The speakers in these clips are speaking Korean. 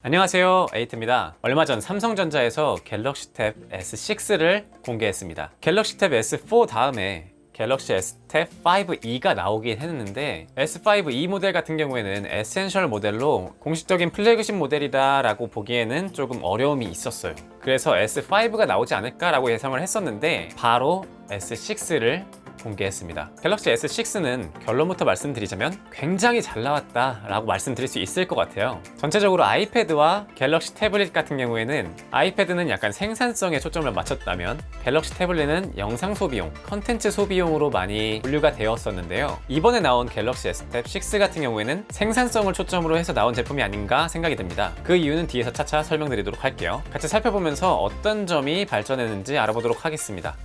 안녕하세요 에이트입니다. 얼마 전 삼성전자에서 갤럭시 탭 S6를 공개했습니다. 갤럭시 탭 S4 다음에 갤럭시 S 탭 5e가 나오긴 했는데 S5e 모델 같은 경우에는 에센셜 모델로 공식적인 플래그십 모델이다 라고 보기에는 조금 어려움이 있었어요. 그래서 S5가 나오지 않을까 라고 예상을 했었는데 바로 S6를 공개했습니다. 갤럭시 S6는 결론부터 말씀드리자면 굉장히 잘 나왔다 라고 말씀드릴 수 있을 것 같아요. 전체적으로 아이패드와 갤럭시 태블릿 같은 경우에는 아이패드는 약간 생산성에 초점을 맞췄다면 갤럭시 태블릿은 영상 소비용, 컨텐츠 소비용으로 많이 분류가 되었었는데요. 이번에 나온 갤럭시 S 탭 6 같은 경우에는 생산성을 초점으로 해서 나온 제품이 아닌가 생각이 듭니다. 그 이유는 뒤에서 차차 설명드리도록 할게요. 같이 살펴보면서 어떤 점이 발전했는지 알아보도록 하겠습니다.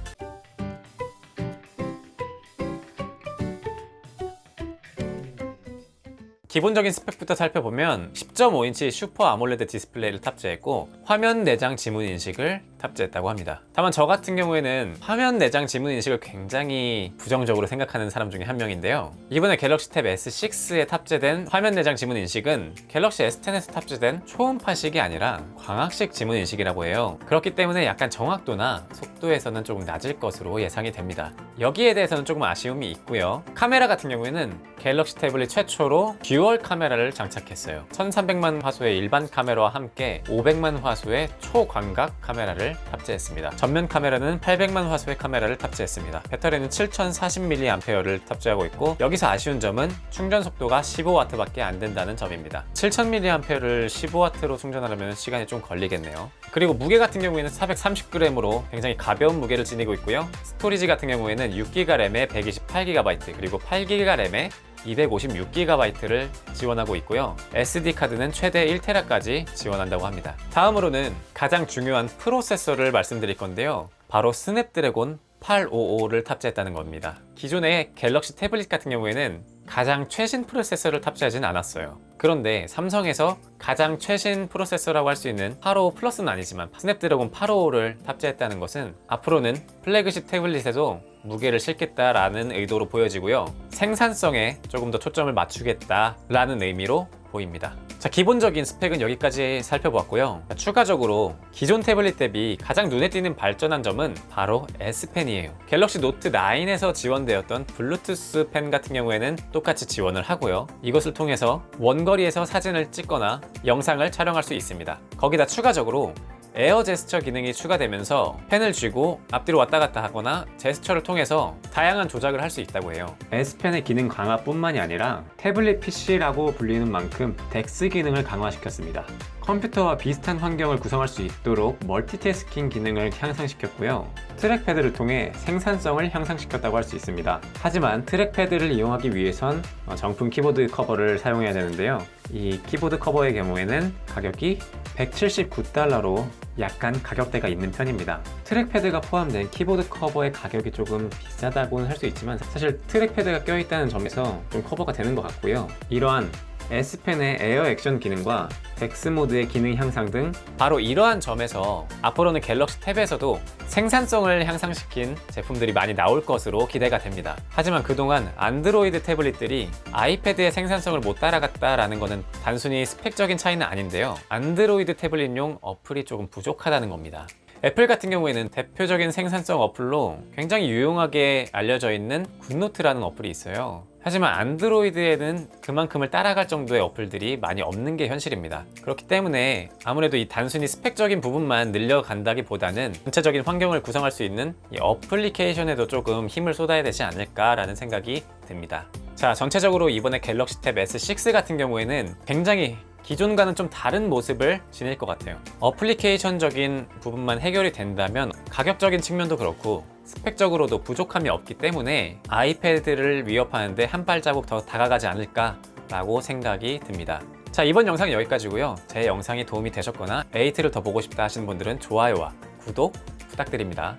기본적인 스펙부터 살펴보면 10.5인치 슈퍼 아몰레드 디스플레이를 탑재했고 화면 내장 지문 인식을 탑재했다고 합니다. 다만 저 같은 경우에는 화면 내장 지문 인식을 굉장히 부정적으로 생각하는 사람 중에 한 명인데요. 이번에 갤럭시 탭 S6에 탑재된 화면 내장 지문 인식은 갤럭시 S10에서 탑재된 초음파식이 아니라 광학식 지문 인식이라고 해요. 그렇기 때문에 약간 정확도나 속도에서는 조금 낮을 것으로 예상이 됩니다. 여기에 대해서는 조금 아쉬움이 있고요. 카메라 같은 경우에는 갤럭시 태블릿 최초로 듀얼 카메라를 장착했어요. 1300만 화소의 일반 카메라와 함께 500만 화소의 초광각 카메라를 탑재했습니다. 전면 카메라는 800만 화소의 카메라를 탑재했습니다. 배터리는 7040mAh를 탑재하고 있고 여기서 아쉬운 점은 충전 속도가 15W밖에 안 된다는 점입니다. 7000mAh를 15W로 충전하려면 시간이 좀 걸리겠네요. 그리고 무게 같은 경우에는 430g으로 굉장히 가벼운 무게를 지니고 있고요. 스토리지 같은 경우에는 6GB 램에 128GB 그리고 8GB 램에 256GB를 지원하고 있고요. SD 카드는 최대 1TB까지 지원한다고 합니다. 다음으로는 가장 중요한 프로세서를 말씀드릴 건데요. 바로 스냅드래곤 855를 탑재했다는 겁니다. 기존의 갤럭시 태블릿 같은 경우에는 가장 최신 프로세서를 탑재하진 않았어요. 그런데 삼성에서 가장 최신 프로세서라고 할 수 있는 855 플러스는 아니지만 스냅드래곤 855를 탑재했다는 것은 앞으로는 플래그십 태블릿에도 무게를 실겠다라는 의도로 보여지고요. 생산성에 조금 더 초점을 맞추겠다라는 의미로 보입니다. 자, 기본적인 스펙은 여기까지 살펴보았고요. 자, 추가적으로 기존 태블릿 대비 가장 눈에 띄는 발전한 점은 바로 S펜이에요. 갤럭시 노트 9에서 지원 되었던 블루투스 펜 같은 경우에는 똑같이 지원을 하고요. 이것을 통해서 원거리에서 사진을 찍거나 영상을 촬영할 수 있습니다. 거기다 추가적으로 에어 제스처 기능이 추가되면서 펜을 쥐고 앞뒤로 왔다 갔다 하거나 제스처를 통해서 다양한 조작을 할 수 있다고 해요. S펜의 기능 강화뿐만이 아니라 태블릿 PC라고 불리는 만큼 덱스 기능을 강화시켰습니다. 컴퓨터와 비슷한 환경을 구성할 수 있도록 멀티태스킹 기능을 향상시켰고요. 트랙패드를 통해 생산성을 향상시켰다고 할 수 있습니다. 하지만 트랙패드를 이용하기 위해선 어, 정품 키보드 커버를 사용해야 되는데요. 이 키보드 커버의 경우에는 가격이 179달러로 약간 가격대가 있는 편입니다. 트랙패드가 포함된 키보드 커버의 가격이 조금 비싸다고는 할 수 있지만 사실 트랙패드가 껴있다는 점에서 좀 커버가 되는 것 같고요. 이러한 S펜의 에어 액션 기능과 덱스 모드의 기능 향상 등 바로 이러한 점에서 앞으로는 갤럭시 탭에서도 생산성을 향상시킨 제품들이 많이 나올 것으로 기대가 됩니다. 하지만 그동안 안드로이드 태블릿들이 아이패드의 생산성을 못 따라갔다라는 것은 단순히 스펙적인 차이는 아닌데요. 안드로이드 태블릿용 어플이 조금 부족하다는 겁니다. 애플 같은 경우에는 대표적인 생산성 어플로 굉장히 유용하게 알려져 있는 굿노트라는 어플이 있어요. 하지만 안드로이드에는 그만큼을 따라갈 정도의 어플들이 많이 없는 게 현실입니다. 그렇기 때문에 아무래도 이 단순히 스펙적인 부분만 늘려간다기보다는 전체적인 환경을 구성할 수 있는 이 어플리케이션에도 조금 힘을 쏟아야 되지 않을까라는 생각이 듭니다. 자, 전체적으로 이번에 갤럭시 탭 S6 같은 경우에는 굉장히 기존과는 좀 다른 모습을 지닐 것 같아요. 어플리케이션적인 부분만 해결이 된다면 가격적인 측면도 그렇고 스펙적으로도 부족함이 없기 때문에 아이패드를 위협하는데 한 발자국 더 다가가지 않을까 라고 생각이 듭니다. 자, 이번 영상은 여기까지고요. 제 영상이 도움이 되셨거나 에이트를 더 보고 싶다 하시는 분들은 좋아요와 구독 부탁드립니다.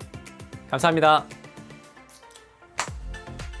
감사합니다.